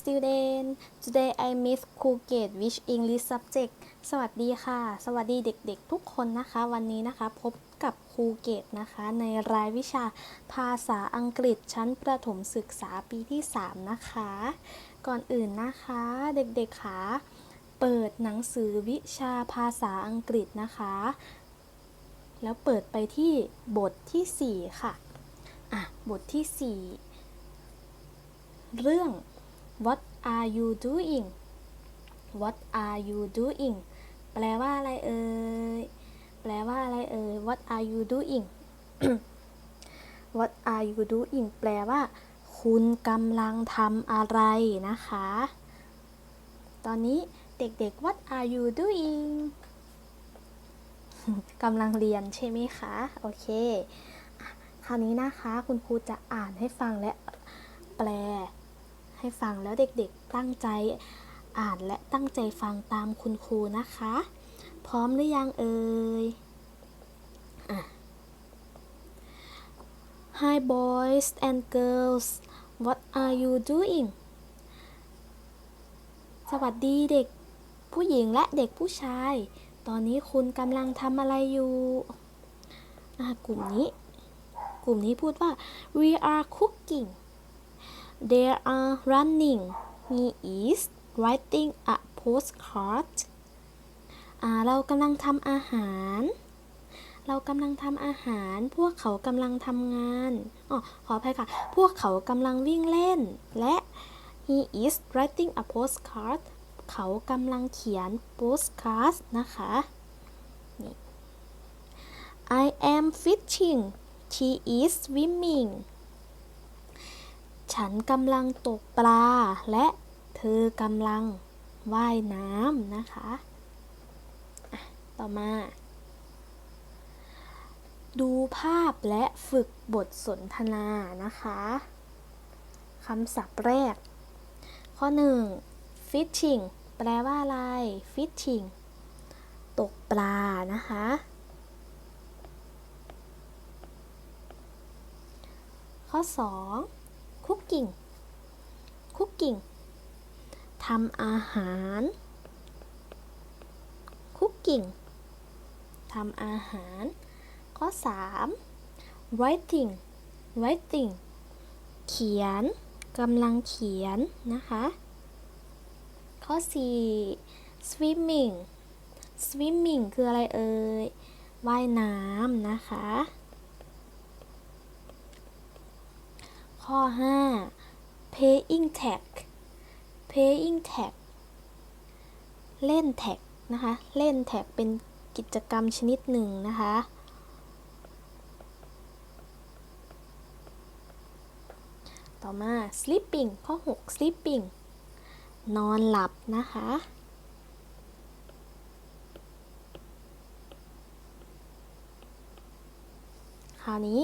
student today I miss Phuket which English subject สวัสดีค่ะ สวัสดีเด็กๆทุกคนนะคะ วันนี้นะคะพบกับครูเกตนะคะในรายวิชาภาษาอังกฤษชั้นประถมศึกษาปีที่ 3 นะคะ ก่อนอื่นนะคะเด็กๆค่ะเปิดหนังสือวิชาภาษาอังกฤษนะคะ แล้วเปิดไปที่บทที่ 4 ค่ะ อะ บทที่ 4 เรื่อง What are you doing What are you doing แปลว่าอะไรเอ่ย แปลว่าอะไรเอ่ย What are you doing What are you doing แปลว่า คุณกำลังทำอะไรนะคะ ตอนนี้เด็กๆ What are you doing กำลังเรียนใช่ไหมคะ โอเค คราวนี้นะคะ คุณครูจะอ่านให้ฟังและแปล ให้ฟังแล้วเด็กๆตั้งใจอ่านและตั้งใจฟังตามคุณครูนะคะ พร้อมหรือยังเอ่ยอะ Hi boys and girls what are you doing สวัสดีเด็กผู้หญิงและเด็กผู้ชาย ตอนนี้คุณกำลังทำอะไรอยู่อะกลุ่มนี้ กลุ่มนี้พูดว่า we are cooking they are running he is writing a postcard เรากำลังทำอาหาร เรากำลังทำอาหาร พวกเขากำลังทำงานอ๋อขออภัยค่ะ พวกเขากำลังวิ่งเล่น และ he is writing a postcard เขากำลังเขียน postcard นะคะ I am fishing she is swimming ฉันกำลังตกปลา และเธอกำลังว่ายน้ำนะคะะต่อมา ดูภาพและฝึกบทสนทนานะคะคำศัพท์แรก ข้อ 1 fishing แปลว่าอะไร fishing ตกปลานะคะ ข้อ 2 cooking cooking ทำอาหาร cooking ทำอาหาร ข้อ 3 writing writing เขียนกำลังเขียนนะคะ ข้อ 4 swimming swimming คืออะไรเอ่ย ว่ายน้ำนะคะ ข้อ 5 paying tag paying tag เล่นแท็กนะคะ เล่นแท็กเป็นกิจกรรมชนิดหนึ่งนะคะ ต่อมา sleeping ข้อ 6 sleeping นอนหลับนะคะ คราวนี้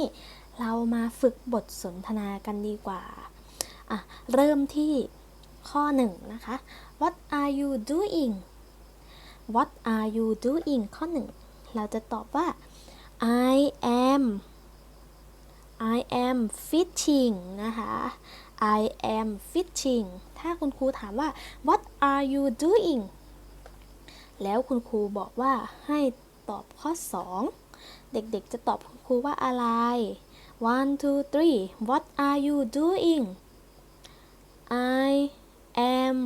เรามาฝึกบทสนทนากันดีกว่าอะเริ่มที่ข้อหนึ่งนะคะ What are you doing What are you doing ข้อหนึ่งเราจะตอบว่า I am I am fishing นะคะ I am fishing ถ้าคุณครูถามว่า What are you doing แล้วคุณครูบอกว่าให้ตอบข้อ 2 เด็กๆจะตอบคุณครูว่าอะไร one two three what are you doing I am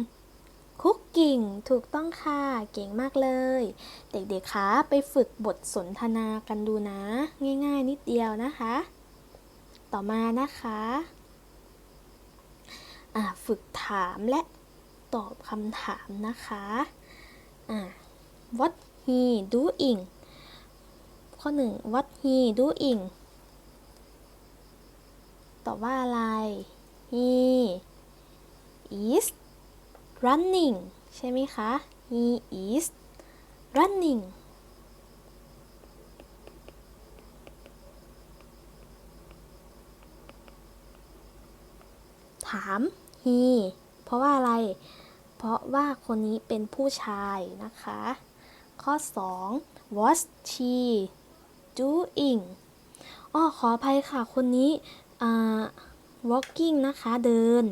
cooking ถูกต้องค่ะ เก่งมากเลย เด็กๆคะไปฝึกบทสนทนากันดูนะ ง่ายๆ นิดเดียวนะคะ ต่อมานะคะฝึกถามและตอบคำถามนะคะะ what he doing ข้อหนึ่ง what he doing ตอบว่าอะไร he is running ใช่ไหมคะ he is running ถาม he เพราะว่าอะไร เพราะว่าคนนี้เป็นผู้ชายนะคะ ข้อ 2 was she doing อ้อขออภัยค่ะ คนนี้ walking นะคะ เดิน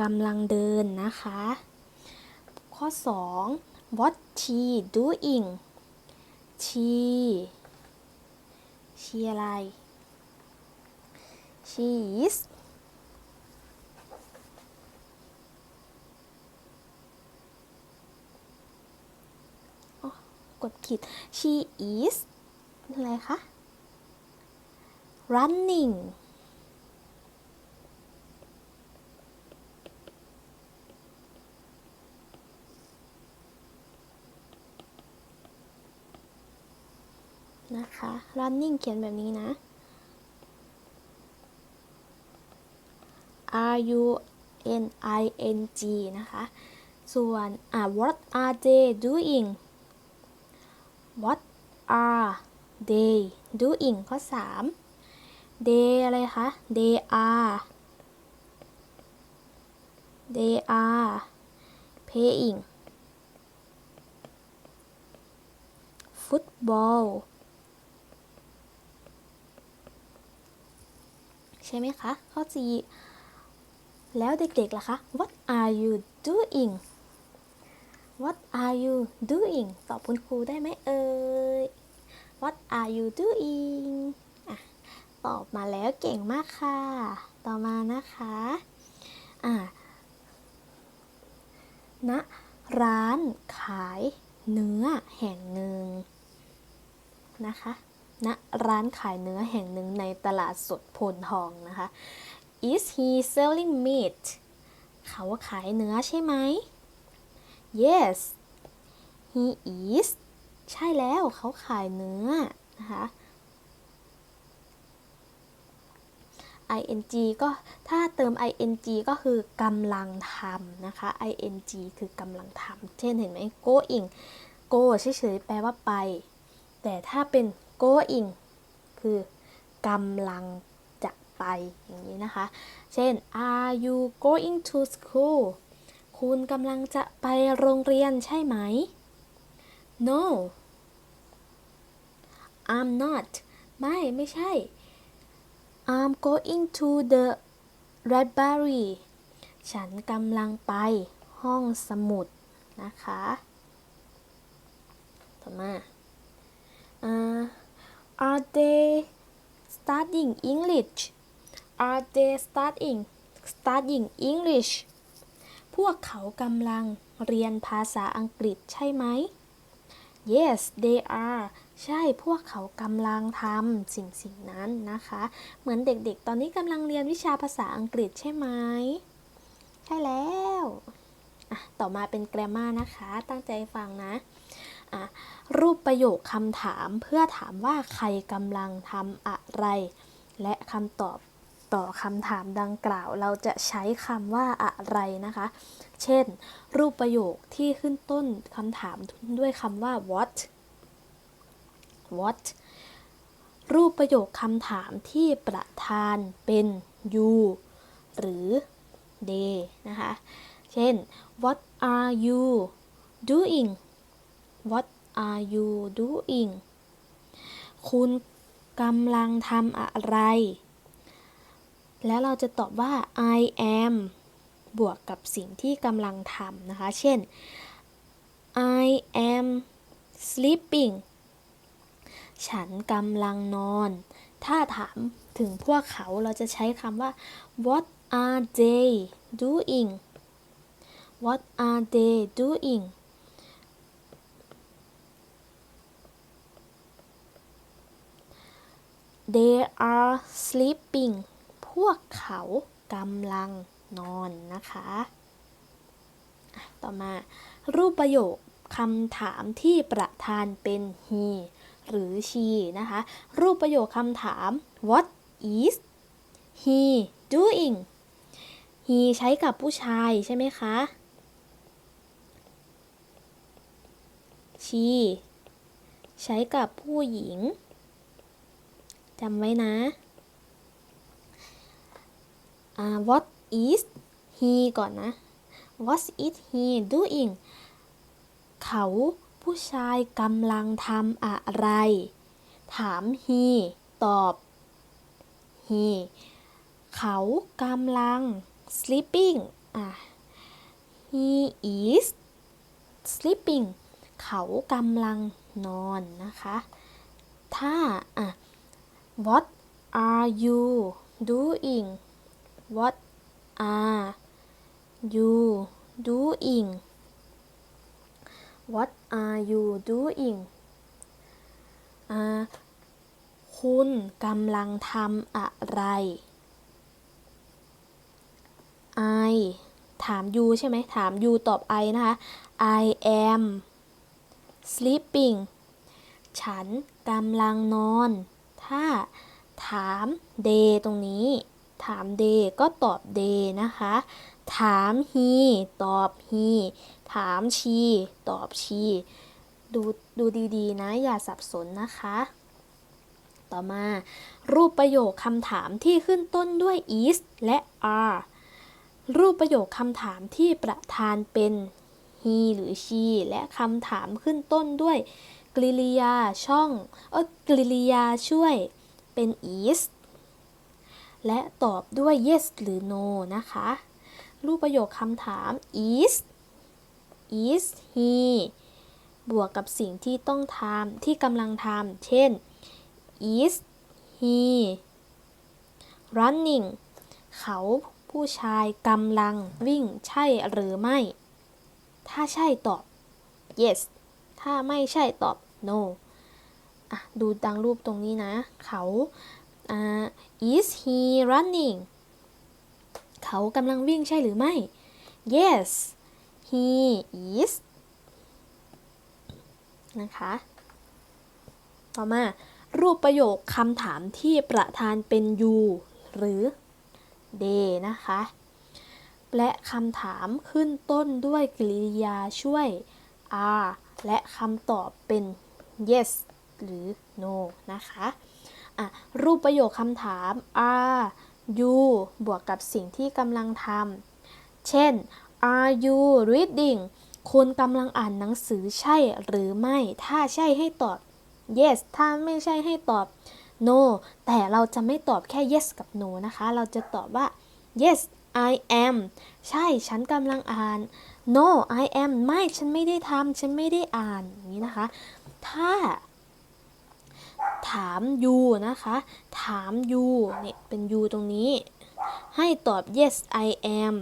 กำลังเดินนะคะ ข้อ 2 what she doing she she อะไร she is กดผิด she is อะไรคะ running นะคะ running เขียนแบบนี้นะ R U N I N G นะคะ ส่วนอ่า what are they doing what are they doing ข้อ 3 they อะไรคะ they are they are playing football ใช่ไหมคะ ข้อ 4 แล้วเด็กๆล่ะคะ What are you doing What are you doing ตอบคุณครูได้ไหมเอ่ย What are you doing อะตอบมาแล้วเก่งมากค่ะ ต่อมานะคะอะณร้านขายเนื้อแห่งหนึ่งนะคะณร้านขายเนื้อแห่งหนึ่งในตลาดสดโพนทองนะคะ Is he selling meat เขาขายเนื้อใช่ไหม Yes he is ใช่แล้วเขาขายเนื้อนะคะ ing ก็ถ้าเติม ing ก็คือกำลังทำนะคะ ing คือกำลังทำเช่นเห็นไหม going go เฉยๆแปลว่าไป แต่ถ้าเป็น going คือกำลังจะไปอย่างนี้นะคะ เช่น are you going to school คุณกำลังจะไปโรงเรียนใช่ไหม no I'm not ไม่ไม่ใช่ I'm going to the library ฉันกำลังไปห้องสมุดนะคะ ต่อมา uh, Are they studying English Are they studying studying English พวกเขากำลังเรียนภาษาอังกฤษใช่ไหม Yes they are ใช่พวกเขากำลังทำสิ่งสิ่งนั้นนะคะ เหมือนเด็กๆ ตอนนี้กำลังเรียนวิชาภาษาอังกฤษใช่ไหม ใช่แล้วต่อมาเป็น grammar นะคะ ตั้งใจฟังนะะรูปประโยคคำถามเพื่อถามว่าใครกำลังทำอะไร และคำตอบ ต่อคำถามดังกล่าว เราจะใช้คำว่าอะไรนะคะ เช่น รูปประโยคที่ขึ้นต้นคำถามด้วยคำว่า what what รูปประโยคคำถามที่ประธานเป็น you หรือ they นะคะ เช่น what are you doing what are you doing คุณกำลังทำอะไร แล้วเราจะตอบว่า I am บวกกับสิ่งที่กำลังทำนะคะ เช่น I am sleeping ฉันกำลังนอน ถ้าถามถึงพวกเขาเราจะใช้คำว่า what are they doing what are they doing they are sleeping พวกเขากำลังนอนนะคะ ต่อมา รูปประโยคคำถามที่ประธานเป็น he หรือ she นะคะ รูปประโยคคำถาม what is he doing he ใช้กับผู้ชายใช่ไหมคะ she ใช้กับผู้หญิงจำไว้นะ what is he ก่อนนะ what is he doing เขาผู้ชายกำลังทำอะไร ถาม he ตอบ he เขากำลัง sleeping อะ he is sleeping เขากำลังนอนนะคะ ถ้าอะ what are you doing what are you doing what are you doing คุณกำลังทำอะไร I ถาม you ใช่ไหม ถาม you ตอบ I นะคะ I am sleeping ฉันกำลังนอน ถ้าถาม day ตรงนี้ ถาม day ก็ตอบ day นะคะ ถาม he ตอบ he ถาม she ตอบ she ดูดูดีๆ นะ อย่าสับสนนะคะ ต่อมา รูปประโยคคำถามที่ขึ้นต้นด้วย is และ are รูปประโยคคำถามที่ประธานเป็น he หรือ she และคำถามขึ้นต้นด้วยกริยาช่องเออกริยาช่วยเป็น is และตอบด้วย yes หรือ no นะคะ รูปประโยคคำถาม is is he บวกกับสิ่งที่ต้องทำที่กำลังทำเช่น is he running เขาผู้ชายกำลังวิ่งใช่หรือไม่ ถ้าใช่ตอบ yes ถ้าไม่ใช่ตอบ no อะ ดูดังรูปตรงนี้นะ เขาอ่า is he running เขากำลังวิ่งใช่หรือไม่ yes he is นะคะ ต่อมารูปประโยคคำถามที่ประธานเป็น you หรือ they นะคะ และคำถามขึ้นต้นด้วยกริยาช่วย are และคำตอบเป็น yes หรือ no นะคะ อะรูปประโยคคำถาม are you บวกกับสิ่งที่กำลังทำเช่น are you reading คุณกำลังอ่านหนังสือใช่หรือไม่ ถ้าใช่ให้ตอบ yes ถ้าไม่ใช่ให้ตอบ no แต่เราจะไม่ตอบแค่ yes กับ no นะคะ เราจะตอบว่า yes I am ใช่ฉันกำลังอ่าน no I am ไม่ฉันไม่ได้ทำฉันไม่ได้อ่านอย่างนี้นะคะ ถ้า ถาม you นะคะ ถาม you เนี่ยเป็น you ตรงนี้ ให้ตอบ yes I am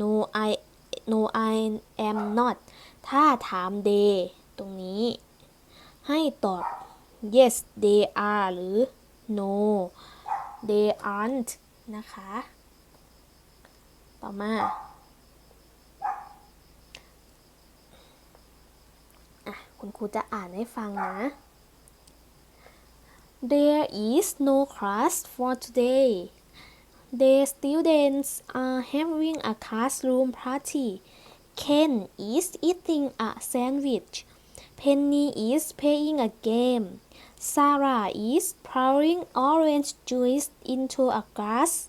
no I no I am not ถ้าถาม they ตรงนี้ ให้ตอบ yes they are หรือ no they aren't นะคะ ต่อมาอะคุณครูจะอ่านให้ฟังนะ There is no class for today. The students are having a classroom party. Ken is eating a sandwich. Penny is playing a game. Sarah is pouring orange juice into a glass.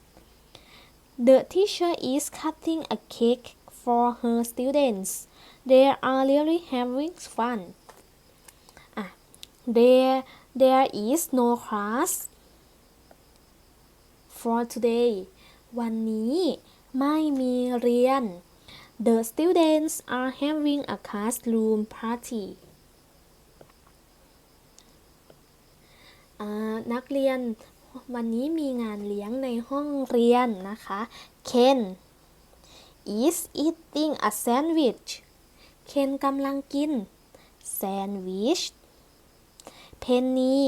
The teacher is cutting a cake for her students. They are really having fun. อ่ะ there there is no class for today วันนี้ไม่มีเรียน The students are having a classroom party อ่านักเรียนวันนี้มีงานเลี้ยงในห้องเรียนนะคะ Ken is eating a sandwich Ken กำลังกิน sandwich Penny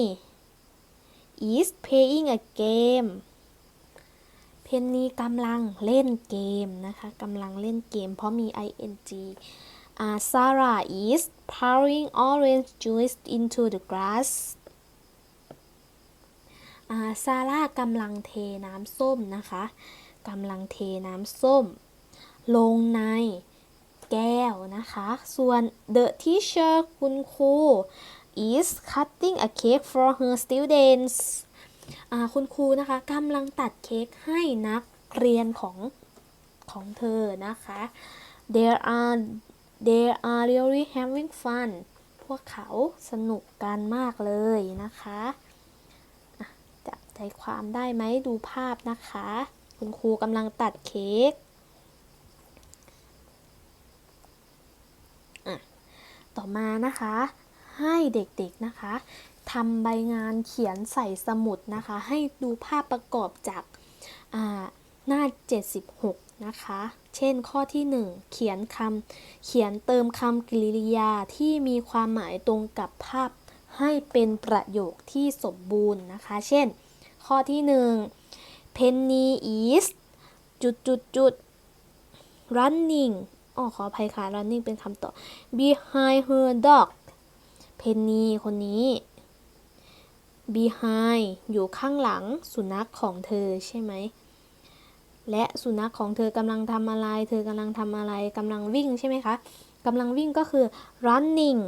is playing a game เพนนีกำลังเล่นเกมนะคะกำลังเล่นเกม เพราะมี ing อ่า Sarah is pouring orange juice into the glass ซาร่ากำลังเทน้ำส้มนะคะกำลังเทน้ำส้ม ลงในแก้วนะคะ ส่วน the teacher คุณครู is cutting a cake for her students คุณครูนะคะกำลังตัดเค้กให้นักเรียนของของเธอนะคะ there are they are really having fun พวกเขาสนุกกันมากเลยนะคะจับใจความได้ไหมดูภาพนะคะ คุณครูกำลังตัดเค้กต่อมานะคะ ให้เด็กๆนะคะทำใบงานเขียนใส่สมุดนะคะ ให้ดูภาพประกอบจากาหน้า 76 นะคะ เช่นข้อที่ 1 เขียนคำเขียนเติมคำกริยาที่มีความหมายตรงกับภาพให้เป็นประโยคที่สมบูรณ์นะคะ เช่น ข้อที่ 1 Penny is จุดจุดจุด running อ๋อขออภัยค่ะ running เป็นคำตอบ behind her dog Penny คนนี้ behind อยู่ข้างหลังสุนัขของเธอใช่ไหม และสุนัขของเธอกำลังทำอะไร เธอกำลังทำอะไรกำลังวิ่งใช่ไหมคะกำลังวิ่งก็คือ running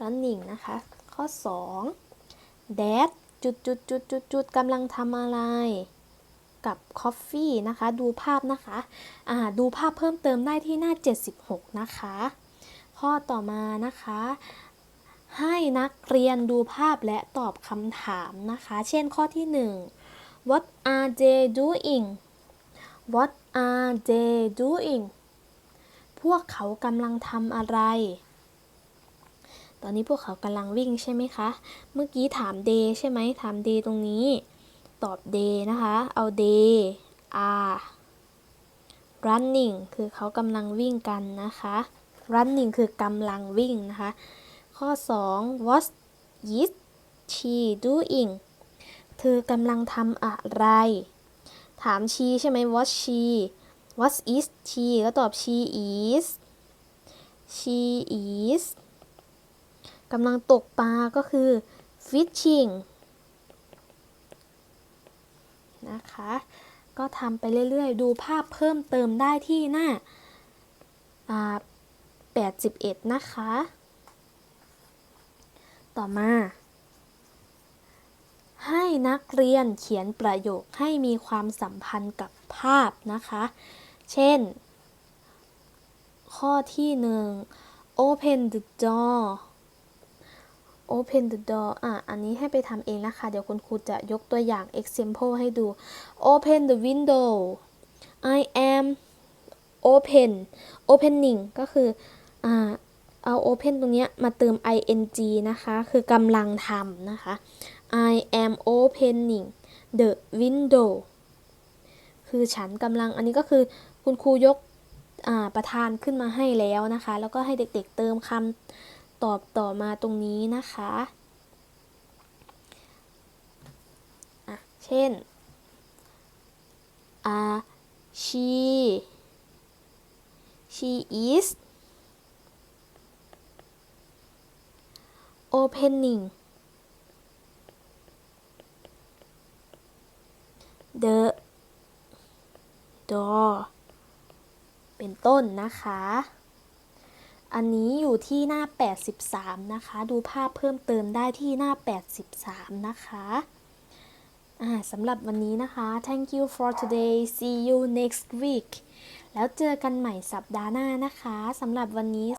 running นะคะ ข้อ2 dad จุดจุดจุดจุดจุดกำลังทำอะไร กับ coffee นะคะ ดูภาพนะคะอ่าดูภาพเพิ่มเติมได้ที่หน้า 76 นะคะ ข้อต่อมานะคะ ให้นักเรียนดูภาพและตอบคำถามนะคะ เช่นข้อที่ 1 What are they doing What are they doing พวกเขากำลังทำอะไร ตอนนี้พวกเขากำลังวิ่งใช่ไหมคะ เมื่อกี้ถาม day ใช่ไหมถาม day ตรงนี้ ตอบ day นะคะ เอา day are running คือเขากำลังวิ่งกันนะคะ running คือกำลังวิ่งนะคะ ข้อ 2 what is she doing เธอกำลังทำอะไร ถาม she ใช่ไหม what she what is she ก็ตอบ she is she is กำลังตกปลาก็คือ fishing นะคะ ก็ทำไปเรื่อยๆ ดูภาพเพิ่มเติมได้ที่หน้า 81 นะคะ ต่อมา ให้นักเรียนเขียนประโยคให้มีความสัมพันธ์กับภาพนะคะ เช่น ข้อที่หนึ่ง open the door open the door อะ อันนี้ให้ไปทำเองนะคะ เดี๋ยวคุณครูจะยกตัวอย่าง example ให้ดู open the window I am open opening ก็คืออ่าเอา open ตรงเนี้ยมาเติม ing นะคะ คือกำลังทำนะคะ I am opening the window คือฉันกำลัง อันนี้ก็คือคุณครูยกประธานขึ้นมาให้แล้วนะคะ แล้วก็ให้เด็กๆเติมคำ ตอบต่อมาตรงนี้นะคะอะเช่นอ่า she she is opening the door เป็นต้นนะคะ อันนี้อยู่ที่หน้า 83 นะคะ ดูภาพเพิ่มเติมได้ที่หน้า 83 นะคะสำหรับวันนี้นะคะ thank you for today see you next week แล้วเจอกันใหม่สัปดาห์หน้านะคะสำหรับวันนี้